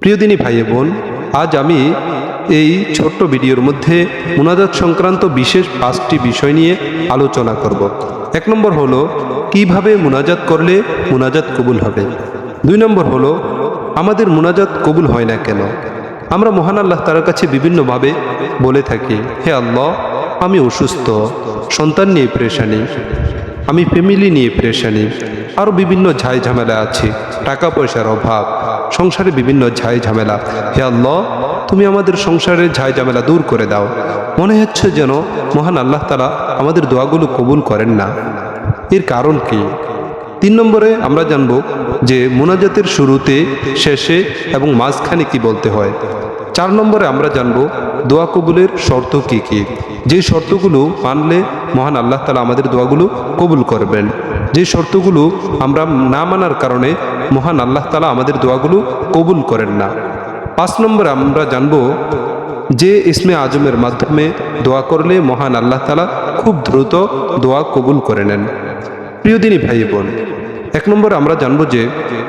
প্রিয় দিনী ভাই বোন, আজ আমি এই ছোট্ট ভিডিওর মধ্যে মুনাজাত সংক্রান্ত বিশেষ পাঁচটি বিষয় নিয়ে আলোচনা করব। এক নম্বর হলো, কীভাবে মুনাজাত করলে মুনাজাত কবুল হবে? দুই নম্বর হলো, আমাদের মুনাজাত কবুল হয় না কেন? আমরা মহান আল্লাহ তার কাছে বিভিন্নভাবে বলে থাকি, হে আল্লাহ, আমি অসুস্থ, সন্তান নিয়ে প্রেশানি, আমি ফ্যামিলি নিয়ে প্রেশানি আরও বিভিন্ন ঝাই ঝামেলা আছে, টাকা পয়সার অভাব সংসারে বিভিন্ন ঝাই ঝামেলা। হে আল্লাহ, তুমি আমাদের সংসারের ঝাই ঝামেলা দূর করে দাও। মনে হচ্ছে যেন মহান আল্লাহ তালা আমাদের দোয়াগুলো কবুল করেন না। এর কারণ কি? তিন নম্বরে আমরা জানব যে মোনাজাতের শুরুতে, শেষে এবং মাঝখানে কি বলতে হয়। চার নম্বরে আমরা জানব দোয়া কবুলের শর্ত কী কী। যে শর্তগুলো মানলে মহান আল্লাহ তালা আমাদের দোয়াগুলো কবুল করবেন। যে শর্তগুলো আমরা না মানার কারণে মহান আল্লাহ তালা আমাদের দোয়াগুলো কবুল করেন না। পাঁচ নম্বরে আমরা জানব যে ইসমে আজমের মাধ্যমে দোয়া করলে মহান আল্লাহ তালা খুব দ্রুত দোয়া কবুল করে নেন। প্রিয় দিনী ভাই বোন, এক নম্বর আমরা জানব যে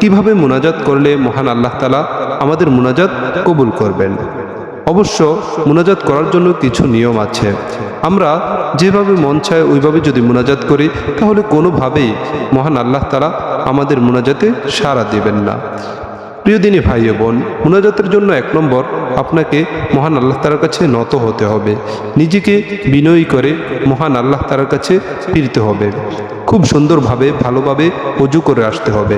কীভাবে মোনাজাত করলে মহান আল্লাহ তালা আমাদের মোনাজাত কবুল করবেন। অবশ্য মোনাজাত করার জন্য কিছু নিয়ম আছে। আমরা যেভাবে মন চায় ওইভাবে যদি মোনাজাত করি, তাহলে কোনোভাবেই মহান আল্লাহ তালা আমাদের মুনাজাতে সাড়া দেবেন না। প্রিয় দিনী ভাই বোন, মোনাজাতের জন্য এক নম্বর আপনাকে মহান আল্লাহ তালার কাছে নত হতে হবে। নিজেকে বিনয়ী করে মহান আল্লাহ তালার কাছে ফিরতে হবে। খুব সুন্দরভাবে, ভালোভাবে অজু করে আসতে হবে।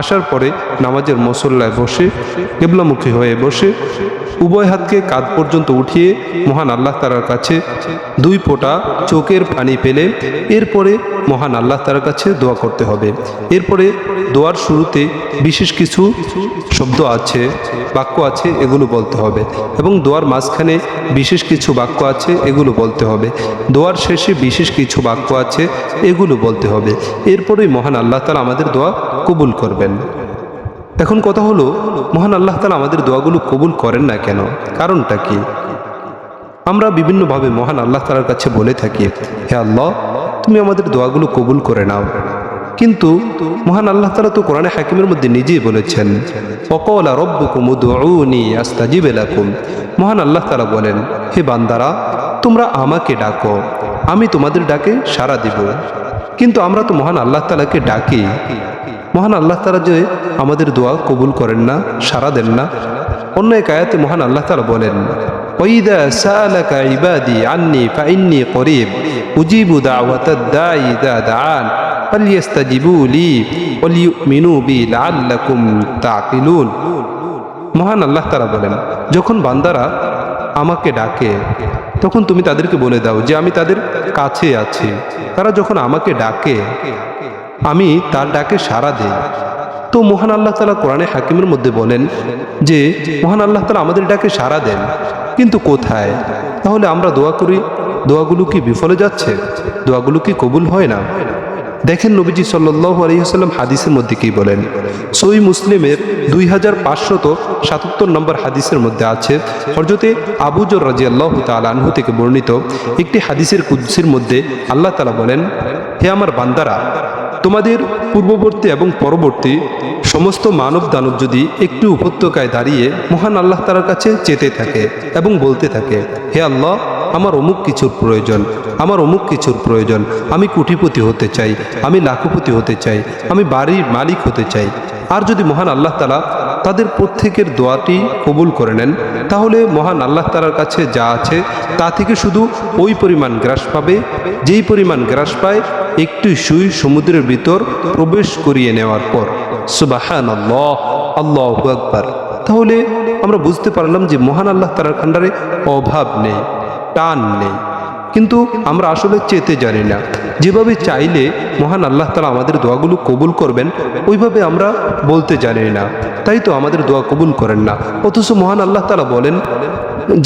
আসার পরে নামাজের মসল্লায় বসে, কেবলামুখী হয়ে বসে, উভয় হাতকে কাঁধ পর্যন্ত উঠিয়ে মহান আল্লাহ তালার কাছে দুই ফোঁটা চোখের পানি পেলে এরপরে মহান আল্লাহ তালার কাছে দোয়া করতে হবে। এরপরে দোয়ার শুরুতে বিশেষ কিছু শব্দ আছে, বাক্য আছে, এগুলো বলতে হবে। এবং দোয়ার মাঝখানে বিশেষ কিছু বাক্য আছে, এগুলো বলতে হবে। দোয়ার শেষে বিশেষ কিছু বাক্য আছে, এগুলো বলতে হবে। এরপরেই মহান আল্লাহ তালা আমাদের দোয়া কবুল করবেন। এখন কথা হলো, মহান আল্লাহ তালা আমাদের দোয়াগুলো কবুল করেন না কেন? কারণটা কি? আমরা বিভিন্নভাবে মহান আল্লাহ তালার কাছে বলে থাকি, হে আল্লাহ, তুমি আমাদের দোয়াগুলো কবুল করে নাও। কিন্তু মহান আল্লাহ তালা তো কোরআনে হাকিমের মধ্যে নিজেই বলেছেন অকলা রব্বুকুম লাকুম। মহান আল্লাহ তালা বলেন, হে বান্দারা, তোমরা আমাকে ডাকো, আমি তোমাদের ডাকে সাড়া দিব। কিন্তু আমরা তো মহান আল্লাহ তালাকে ডাকি। মহান আল্লাহ তালা যে আমাদের দোয়া কবুল করেন না, সাড়া দেন না। অন্য এক আয়াতে মহান আল্লাহ তালা বলেন, ওইদা আন্নি করিব, উজিবু বি মহান আল্লাহ তারা বলেন, যখন বান্দারা আমাকে ডাকে তখন তুমি তাদেরকে বলে দাও যে আমি তাদের কাছে আছি। তারা যখন আমাকে ডাকে, আমি তার ডাকে সাড়া দিই। তো মহান আল্লাহ তালা কোরআনে হাকিমের মধ্যে বলেন যে, মহান আল্লাহ তালা আমাদের ডাকে সাড়া দেন, কিন্তু কোথায়? তাহলে আমরা দোয়া করি, দোয়াগুলো কি বিফলে যাচ্ছে? দোয়াগুলো কি কবুল হয় না? দেখেন নবীজি সাল্লাহ আলহিহাল্লাম হাদিসের মধ্যে কি বলেন? সই মুসলিমের দুই হাজার পাঁচশত সাতাত্তর নম্বর হাদিসের মধ্যে আছে হরজতে আবুজর রাজি আল্লাহ তালহু থেকে বর্ণিত একটি হাদিসের কুদ্সির মধ্যে আল্লাহ তালা বলেন, হে আমার বান্দারা, তোমাদের পূর্ববর্তী এবং পরবর্তী সমস্ত মানব দানব যদি একটু উপত্যকায় দাঁড়িয়ে মহান আল্লাহ তালার কাছে চেতে থাকে এবং বলতে থাকে, হে আল্লাহ আমার অমুক কিছুর প্রয়োজন, আমার অমুক কিছুর প্রয়োজন। আমি কুটিপতি হতে চাই, আমি লাখপতি হতে চাই, আমি বাড়ির মালিক হতে চাই। আর যদি মহান আল্লাহ তালা তাদের প্রত্যেকের দোয়াটি কবুল করে নেন, তাহলে মহান আল্লাহ তালার কাছে যা আছে, তা থেকে শুধু ওই পরিমাণ গ্রাস পাবে, যেই পরিমাণ গ্রাস পায়, একটু সুই সমুদ্রের ভিতর প্রবেশ করিয়ে নেওয়ার পর। সুবাহান আল্লাহ আল্লাহ আকবার। তাহলে আমরা বুঝতে পারলাম যে মহান আল্লাহ তালার খান্ডারে অভাব নেই। টান নেই। কিন্তু আমরা আসলে চেতে জানি না। যেভাবে চাইলে মহান আল্লাহ তালা আমাদের দোয়াগুলো কবুল করবেন, ওইভাবে আমরা বলতে জানি না। তাই তো আমাদের দোয়া কবুল করেন না। অথচ মহান আল্লাহ তালা বলেন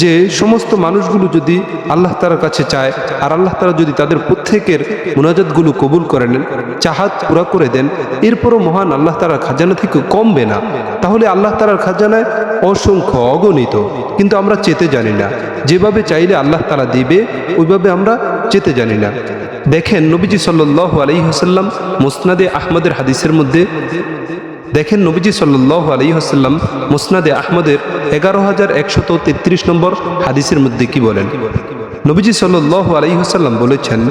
যে সমস্ত মানুষগুলো যদি আল্লাহ তালার কাছে চায়, আর আল্লাহ তালা যদি তাদের প্রত্যেকের মুনাজাতগুলো কবুল করে নেন চাহাত পুরা করে দেন, এরপরও মহান আল্লাহ তালার খাজানা থেকে কমবে না। তাহলে আল্লাহ তালার খাজানায় অসংখ্য অগণিত, কিন্তু আমরা চেতে জানি না। যেভাবে চাইলে আল্লাহ তালা দিবে, ওইভাবে আমরা চেতে জানি না। দেখেন নবীজি সাল্লাহ আলী হাসাল্লাম মোসনাদে আহমদের হাদিসের মধ্যে দেখেন নবীজি সাল্লাহ আলী হাসাল্লাম মুসনাদে আহমদের এগারো হাজার একশত তেত্রিশ নম্বর হাদিসের মধ্যে কি বলেন? নবীজি সাল্লাহ আলী হাসাল্লাম বলেছেন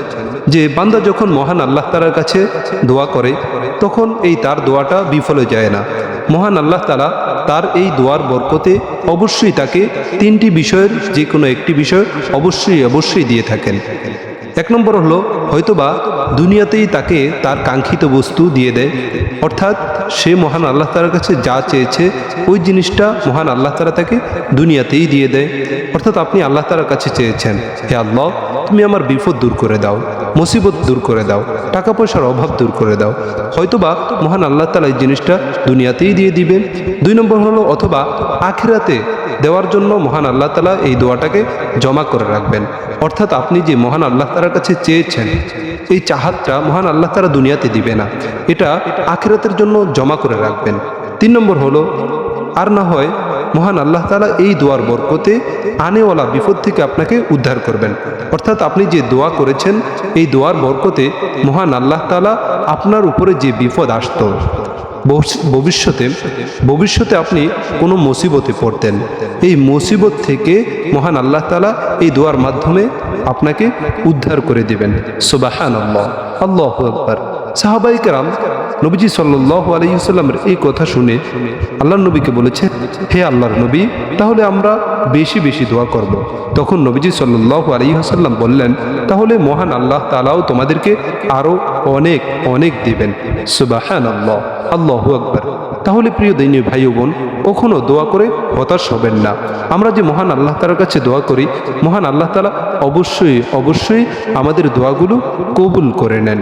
যে, বান্দা যখন মহান আল্লাহ তালার কাছে দোয়া করে, তখন এই তার দোয়াটা বিফলে যায় না। মহান আল্লাহ তালা তার এই দোয়ার বরকতে অবশ্যই তাকে তিনটি বিষয়ের যে কোনো একটি বিষয় অবশ্যই অবশ্যই দিয়ে থাকেন। এক নম্বর হলো, হয়তোবা দুনিয়াতেই তাকে তার কাঙ্ক্ষিত বস্তু দিয়ে দেয়। অর্থাৎ সে মহান আল্লাহ তালার কাছে যা চেয়েছে, ওই জিনিসটা মহান আল্লাহ তালা তাকে দুনিয়াতেই দিয়ে দেয়। অর্থাৎ আপনি আল্লাহ তালার কাছে চেয়েছেন, হে আল্লাহ, তুমি আমার বিপদ দূর করে দাও, মুসিবত দূর করে দাও টাকা পয়সার অভাব দূর করে দাও। হয়তোবা মহান আল্লাহ তালা এই জিনিসটা দুনিয়াতেই দিয়ে দিবেন। দুই নম্বর হলো, অথবা আখিরাতে দেওয়ার জন্য মহান আল্লাহ তালা এই দোয়াটাকে জমা করে রাখবেন। অর্থাৎ আপনি যে মহান আল্লাহ তালার কাছে চেয়েছেন, এই চাহাতটা মহান আল্লাহ তালা দুনিয়াতে দিবে না। এটা আখিরাতের জন্য জমা করে রাখবেন। তিন নম্বর হলো, আর না হয় মহান আল্লাহ তালা এই দোয়ার বরকতে আনেওয়ালা বিপদ থেকে আপনাকে উদ্ধার করবেন। অর্থাৎ আপনি যে দোয়া করেছেন, এই দোয়ার বরকতে মহান আল্লাহ তালা আপনার উপরে যে বিপদ আসত ভবিষ্যতে ভবিষ্যতে আপনি কোনো মুসিবতে পড়তেন। এই মুসিবত থেকে মহান আল্লাহ তালা এই দোয়ার মাধ্যমে আপনাকে উদ্ধার করে দেবেন। সুবাহান আল্লাহ আল্লাহ আকবর। সাহাবাই কেরাম নবীজি সাল্লাহ আলহিসাল্লামের এই কথা শুনে আল্লাহ নবীকে বলেছে হে আল্লাহর নবী, তাহলে আমরা বেশি বেশি দোয়া করব। তখন নবীজি সাল্লাহ আলহিহাসাল্লাম বললেন, তাহলে মহান আল্লাহ তালাও তোমাদেরকে আরও অনেক অনেক দিবেন। সুবাহান আল্লাহ আল্লাহু আকবর। তাহলে প্রিয় দিনী ভাই বোন, কখনো দোয়া করে হতাশ হবেন না। আমরা যে মহান আল্লাহ তালার কাছে দোয়া করি, মহান আল্লাহ তালা অবশ্যই অবশ্যই আমাদের দোয়াগুলো কবুল করে নেন।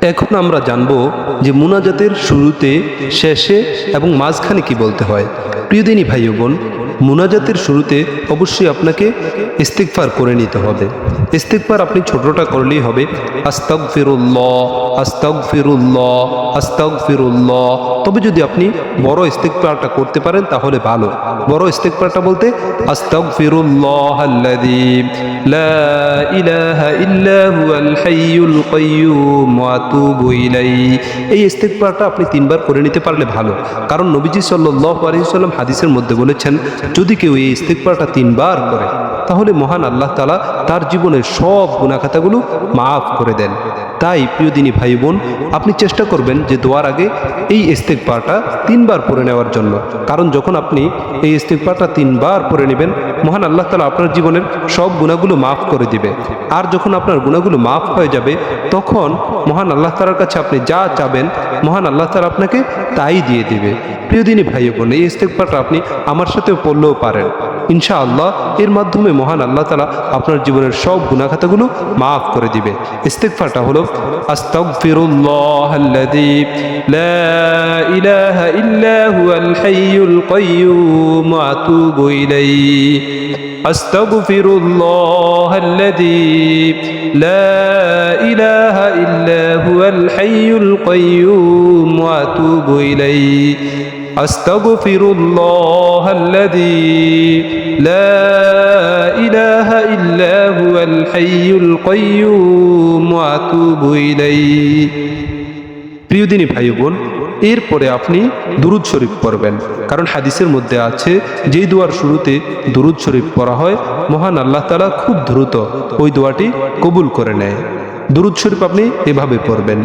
এখন আমরা জানব যে মুনাজাতের শুরুতে, শেষে এবং মাঝখানে কি বলতে হয়। প্রিয়দিনী ভাই বোন, মুনাজাতের শুরুতে অবশ্যই আপনাকে ইস্তিকফার করে নিতে হবে। ইস্তিকফার আপনি ছোটটা করলেই হবে। আস্তাক ফিরুল্লাহ আস্তাক ফিরুল্লাহ আস্তাক ফিরুল্লাহ তবে যদি আপনি বড় ইস্তিকফারটা করতে পারেন তাহলে ভালো। বড় ইস্তিকফারটা বলতে আস্তাক ফিরুল্লাহ লা ইলাহা ইল্লা হুয়াল হাইয়ুল কাইয়্যুম ওয়া আতুবু ইলাইহি। এই ইস্তিগফারটা আপনি তিনবার করে নিতে পারলে ভালো। কারণ নবীজি সাল্লাল্লাহু আলাইহি হাদিসের মধ্যে বলেছেন, যদি কেউ এই ইস্তিগফারটা তিনবার করে তাহলে মহান আল্লাহ তালা তার জীবনের সব গুণাখাতাগুলো মাফ করে দেন। তাই প্রিয় দিনী ভাই বোন আপনি চেষ্টা করবেন যে দোয়ার আগে এই ইস্তেকবারটা তিনবার পরে নেওয়ার জন্য। কারণ যখন আপনি এই ইস্তেকবারটা তিনবার পরে নেবেন মহান আল্লাহ তালা আপনার জীবনের সব গুণাগুলো মাফ করে দিবে। আর যখন আপনার গুণাগুলো মাফ হয়ে যাবে, তখন মহান আল্লাহ তালার কাছে আপনি যা চাবেন, মহান আল্লাহ তালা আপনাকে তাই দিয়ে দিবে। প্রিয় দিনী ভাই বোন, এই ইস্তেকবারটা আপনি আমার সাথেও পড়লেও পারেন। ইনশাআল্লাহ এর মাধ্যমে মহান আল্লাহ তালা আপনার জীবনের সব গুণাখাতাগুলো মাফ করে দিবে। ইস্তেকফারটা হলো, আস্তাগফিরুল্লাহ আল্লাযী লা ইলাহা ইল্লা হুয়াল হাইয়ুল কাইয়্যুম আতুবু ইলাইহি। أستغفر الله الذي لا إله إلا هو الحي القيوم وأتوب إليه أستغفر الله الذي لا إله إلا هو الحي القيوم وأتوب إليه প্রিয় দিনী ভাই বোন এরপরে আপনি দুরুদ শরীফ পড়বেন। কারণ হাদিসের মধ্যে আছে, যেই দোয়ার শুরুতে দুরুদ শরীফ পড়া হয়, মহান আল্লাহ তালা খুব দ্রুত ওই দোয়াটি কবুল করে নেয়। দুরুদ শরীফ আপনি এভাবে পড়বেন।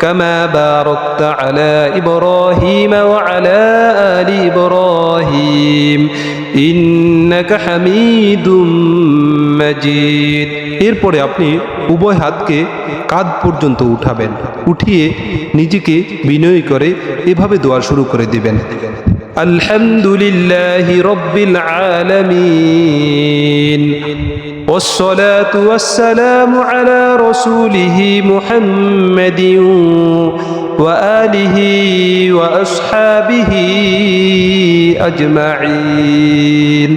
كما باركت على إبراهيم وعلى آل إبراهيم إنك حميد مجيد এরপরে আপনি উভয় হাতকে কাঁধ পর্যন্ত উঠাবেন উঠিয়ে নিজেকে বিনয় করে এভাবে দোয়া শুরু করে দিবেন الحمد لله رب العالمين والصلاة والسلام على رسوله محمد وآله وأصحابه أجمعين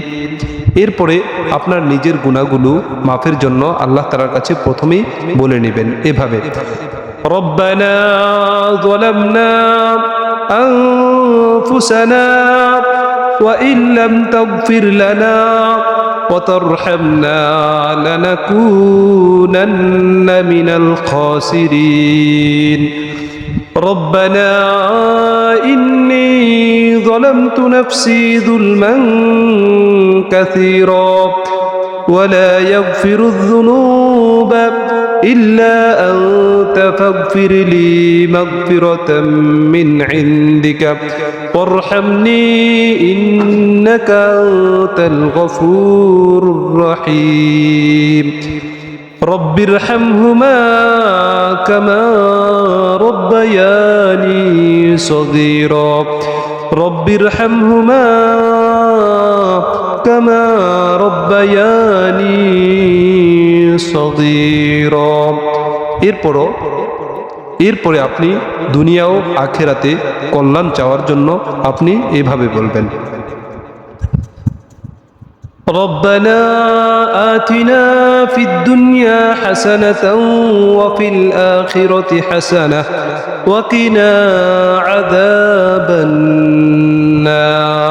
এরপরে আপনার নিজের গুণাগুলো মাফের জন্য আল্লাহ তালার কাছে প্রথমেই বলে নেবেন এভাবে ربنا ظلمنا أنفسنا وإن لم تغفر لنا وترحمنا لنكونن من الخاسرين. ربنا إني ظلمت نفسي ظلما كثيرا ولا يغفر الذنوب إلا أنت فاغفر لي مغفرة من عندك. وارحمني إنك أنت الغفور الرحيم. رب ارحمهما كما ربياني صغيرا. رب ارحمهما كما ربياني صغيرا এরপরও এরপরে আপনি দুনিয়া ও আখেরাতে কল্যাণ চাওয়ার জন্য আপনি এভাবে বলবেন ربنا آتنا في الدنيا حسنة وفي الآخرة حسنة وقنا عذاب النار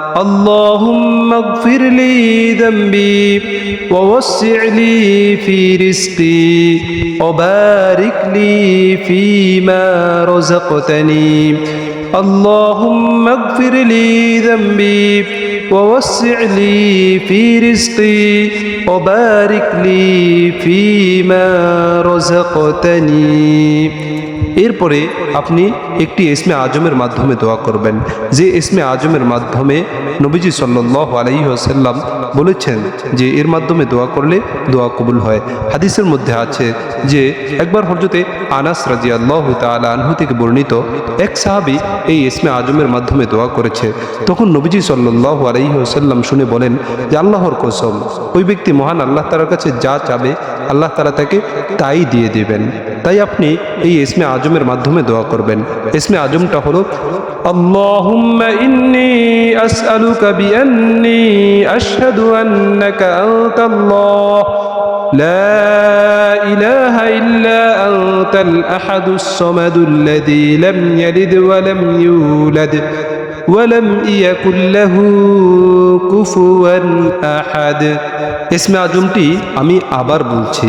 اللهم اغفر لي ذنبي ووسع لي في رزقي وبارك لي فيما رزقتني اللهم اغفر لي ذنبي ووسع لي في رزقي وبارك لي فيما رزقتني এরপরে আপনি একটি ইসমে আজমের মাধ্যমে দোয়া করবেন। যে ইসমে আজমের মাধ্যমে নবীজি সাল্লাহ আলাইসাল্লাম বলেছেন যে এর মাধ্যমে দোয়া করলে দোয়া কবুল হয়। হাদিসের মধ্যে আছে যে একবার হরজতে আনাস রাজি আল্লাহ আনহু থেকে বর্ণিত এক সাহাবি এই ইসমে আজমের মাধ্যমে দোয়া করেছে। তখন নবীজি সাল্লাহ আলাইসাল্লাম শুনে বলেন, যে আল্লাহর কসম, ওই ব্যক্তি মহান আল্লাহ তালার কাছে যা চাবে, আল্লাহ তালা তাকে তাই দিয়ে দেবেন। তাই আপনি এই ইসমে আজমের মাধ্যমে দোয়া করবেন। ইসমে আজমটা হলো اللهم إني أسألك بأني أشهد أنك أنت الله لا إله إلا أنت الأحد الصمد الذي لم يلد ولم يولد ولم يكن له كفوا أحد اسم আজমটি আমি আবার বলছি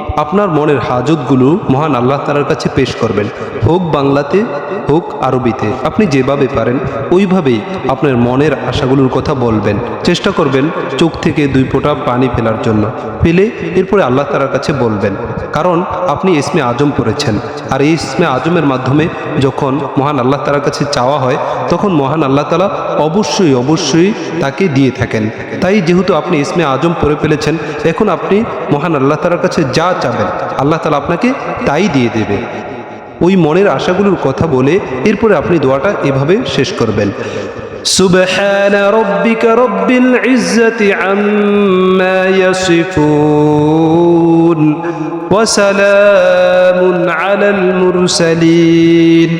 আপনার মনের হাজতগুলো মহান আল্লাহ তালার কাছে পেশ করবেন। হোক বাংলাতে, হোক আরবিতে। আপনি যেভাবে পারেন, ওইভাবেই আপনার মনের আশাগুলোর কথা বলবেন। চেষ্টা করবেন চোখ থেকে দুই ফোঁটা পানি ফেলার জন্য। ফেলে এরপরে আল্লাহ তালার কাছে বলবেন। কারণ আপনি ইসমে আজম পড়েছেন। আর এই ইসমে আজমের মাধ্যমে যখন মহান আল্লাহ তালার কাছে চাওয়া হয়, তখন মহান আল্লাহ তালা অবশ্যই অবশ্যই তাকে দিয়ে থাকেন। তাই যেহেতু আপনি ইসমে আজম পড়ে ফেলেছেন, এখন আপনি মহান আল্লাহ তালার কাছে যা চাবেন, আল্লাহ তালা আপনাকে তাই দিয়ে দেবে। ওই মনের আশাগুলোর কথা বলে এরপরে আপনি দোয়াটা এভাবে শেষ করবেন। সুবহান রব্বিকা রব্বিল ইজ্জতি আম্মা ইয়াসিফুন। وسلام على المرسلين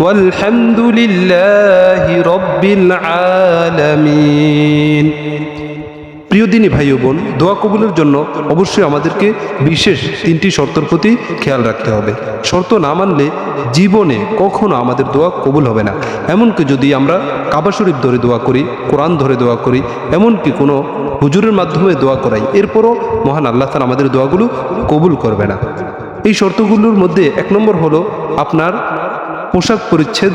والحمد لله رب العالمين প্রিয় দিনী ভাই ও বোন দোয়া কবুলের জন্য অবশ্যই আমাদেরকে বিশেষ তিনটি শর্তের প্রতি খেয়াল রাখতে হবে শর্ত না মানলে জীবনে কখনো আমাদের দোয়া কবুল হবে না এমনকি যদি আমরা কাবা শরীফ ধরে দোয়া করি কোরআন ধরে দোয়া করি এমনকি কোনো হুজুরের মাধ্যমে দোয়া করাই। এরপরও মহান আল্লাহ তালা আমাদের দোয়াগুলো কবুল করবে না। এই শর্তগুলোর মধ্যে এক নম্বর হলো আপনার পোশাক পরিচ্ছেদ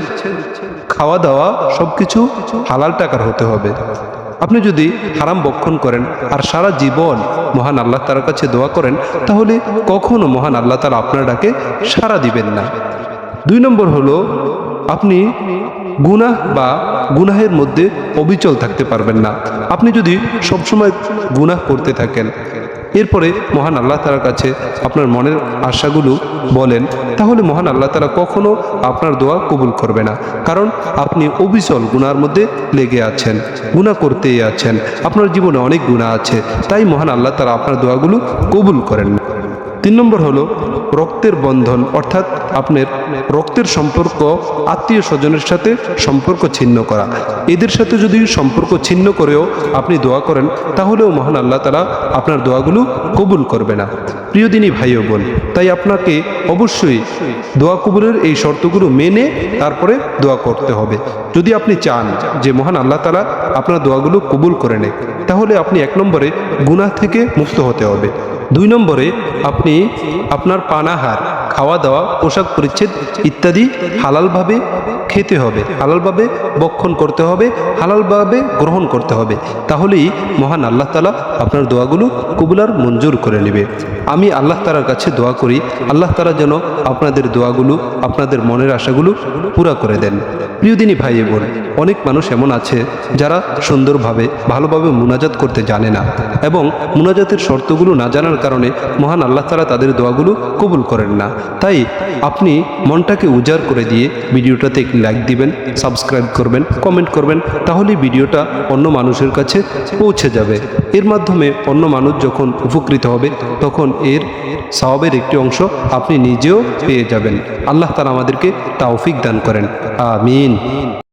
খাওয়া দাওয়া সব কিছু হালাল টাকার হতে হবে। আপনি যদি হারাম বক্ষণ করেন আর সারা জীবন মহান আল্লাহ তালার কাছে দোয়া করেন, তাহলে কখনো মহান আল্লাহ তালা আপনার ডাকে সাড়া দিবেন না। দুই নম্বর হলো আপনি গুনাহ বা গুনাহের মধ্যে অবিচল থাকতে পারবেন না। আপনি যদি সবসময় গুনাহ করতে থাকেন, এরপরে মহান আল্লাহ তালার কাছে আপনার মনের আশাগুলো বলেন, তাহলে মহান আল্লাহ তালা কখনো আপনার দোয়া কবুল করবে না। কারণ আপনি অবিচল গুনার মধ্যে লেগে আছেন গুণা করতেই আছেন। আপনার জীবনে অনেক গুণা আছে, তাই মহান আল্লাহ তালা আপনার দোয়াগুলো কবুল করেন। তিন নম্বর হলো রক্তের বন্ধন, অর্থাৎ আপনার রক্তের সম্পর্ক, আত্মীয় স্বজনের সাথে সম্পর্ক ছিন্ন করা। এদের সাথে যদি সম্পর্ক ছিন্ন করেও আপনি দোয়া করেন, তাহলেও মহান আল্লাহ তালা আপনার দোয়াগুলো কবুল করবে না। প্রিয় দিনী ভাই ও বোন, তাই আপনাকে অবশ্যই দোয়া কবুলের এই শর্তগুলো মেনে তারপরে দোয়া করতে হবে। যদি আপনি চান যে মহান আল্লাহ তালা আপনার দোয়াগুলো কবুল করে নেয় তাহলে আপনি এক নম্বরে গুনাহ থেকে মুক্ত হতে হবে। দুই নম্বরে আপনি আপনার পানাহার খাওয়া দাওয়া পোশাক পরিচ্ছেদ ইত্যাদি হালালভাবে খেতে হবে, হালালভাবে বক্ষণ করতে হবে, হালালভাবে গ্রহণ করতে হবে। তাহলেই মহান আল্লাহ তালা আপনার দোয়াগুলো কবুলার মঞ্জুর করে নেবে। আমি আল্লাহ তালার কাছে দোয়া করি, আল্লাহ তালা যেন আপনাদের দোয়াগুলো, আপনাদের মনের আশাগুলো পুরা করে দেন। প্রিয়দিনী ভাই বোন, অনেক মানুষ এমন আছে যারা সুন্দরভাবে, ভালোভাবে মুনাজাত করতে জানে না এবং মুনাজাতের শর্তগুলো না জানার কারণে মহান আল্লাহ তালা তাদের দোয়াগুলো কবুল করেন না। তাই আপনি মনটাকে উজাড় করে দিয়ে ভিডিওটাতে লাইক দিবেন সাবস্ক্রাইব করবেন কমেন্ট করবেন তাহলে ভিডিওটা অন্য মানুষের কাছে পৌঁছে যাবে। এর মাধ্যমে অন্য মানুষ যখন উপকৃত হবে, তখন এর সওয়াবের একটি অংশ আপনি নিজেও পেয়ে যাবেন। আল্লাহ তালা আমাদেরকে তাওফিক দান করেন। আমিন।